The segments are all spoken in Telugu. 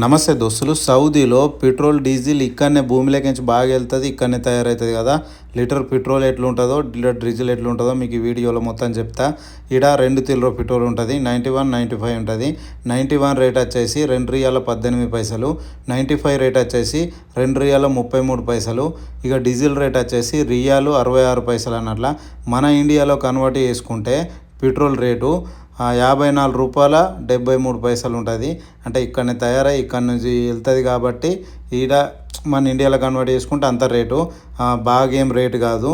నమస్తే దోస్తులు. సౌదీలో పెట్రోల్ డీజిల్ ఇక్కడనే భూమిలోకించి బాగా వెళ్తుంది ఇక్కడనే తయారవుతుంది కదా. లీటర్ పెట్రోల్ ఎట్లుంటుందో లీటర్ డీజిల్ ఎట్లుంటుందో మీకు ఈ వీడియోలో మొత్తం చెప్తా. ఇడ రెండు తిల్లో పెట్రోల్ ఉంటుంది నైంటీ వన్ నైంటీ ఫైవ్ ఉంటుంది. నైంటీ వన్ రేట్ వచ్చేసి రెండు రియాల పద్దెనిమిది పైసలు. నైంటీ ఫైవ్ రేట్ వచ్చేసి రెండు రియాల ముప్పై మూడు పైసలు. ఇక డీజిల్ రేట్ వచ్చేసి రియాలు అరవై ఆరు పైసలు అన్నట్ల. మన ఇండియాలో కన్వర్ట్ చేసుకుంటే పెట్రోల్ రేటు యాభై నాలుగు రూపాయల డెబ్బై మూడు పైసలు ఉంటుంది. అంటే ఇక్కడనే తయారై ఇక్కడ నుంచి వెళ్తుంది కాబట్టి ఈడ మన ఇండియాలో కన్వర్ట్ చేసుకుంటే అంత రేటు. బాగా ఏం రేటు కాదు.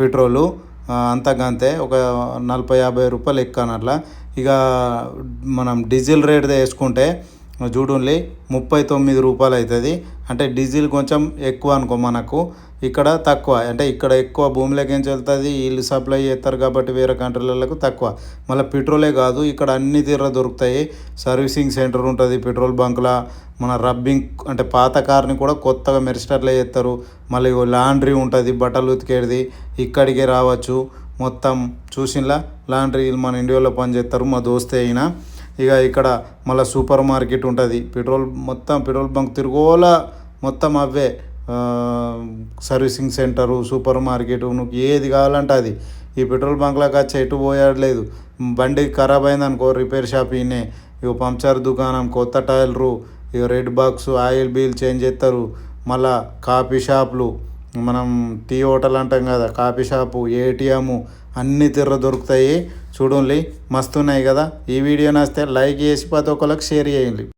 పెట్రోలు అంతకంతే ఒక నలభై యాభై రూపాయలు ఎక్కువ అట్లా ఇక మనం డీజిల్ రేట్ వేసుకుంటే చూడండి ముప్పై తొమ్మిది రూపాయలు అవుతుంది అంటే డీజిల్ కొంచెం ఎక్కువ అనుకో మనకు. ఇక్కడ తక్కువ. అంటే ఇక్కడ ఎక్కువ భూమిలోకి నుంచి వెళ్తుంది వీళ్ళు సప్లై చేస్తారు కాబట్టి వేరే కంట్రీలకు తక్కువ. మళ్ళీ పెట్రోలే కాదు ఇక్కడ అన్ని తీర దొరుకుతాయి. సర్వీసింగ్ సెంటర్ ఉంటుంది పెట్రోల్ బంక్లో. మన రబ్బింగ్ అంటే పాత కార్ని కూడా కొత్తగా మెరిస్టర్లే చేస్తారు. మళ్ళీ లాండ్రీ ఉంటుంది బట్టలు ఉతికేది ఇక్కడికి రావచ్చు. మొత్తం చూసినలా? లాండ్రీ మన ఇండియాలో పనిచేస్తారు. మా దోస్తే అయినా. ఇక ఇక్కడ మళ్ళీ సూపర్ మార్కెట్ ఉంటుంది. పెట్రోల్ మొత్తం పెట్రోల్ బంక్ తిరుగోలా మొత్తం అవే. సర్వీసింగ్ సెంటరు సూపర్ మార్కెట్ నువ్వు ఏది కావాలంటే అది. ఈ పెట్రోల్ బంక్లోకి వచ్చి ఎటు పోయాడలేదు బండి ఖరాబ్ అయిందనుకో రిపేర్ షాప్ ఈయనే. ఇక పంచర్ దుకాణం కొత్త టైర్లు ఇక red box oil bill change చేస్తారు మళ్ళా కాఫీ షాపులు మనం టీ హోటల్ అంటాం కదా కాఫీ షాపు ఏటీఎము అన్ని తిర్ర దొరుకుతాయి. చూడండి మస్తున్నాయి కదా. ఈ వీడియో నచ్చితే లైక్ చేసి ప్రతి ఒక్కరికి షేర్ చేయండి.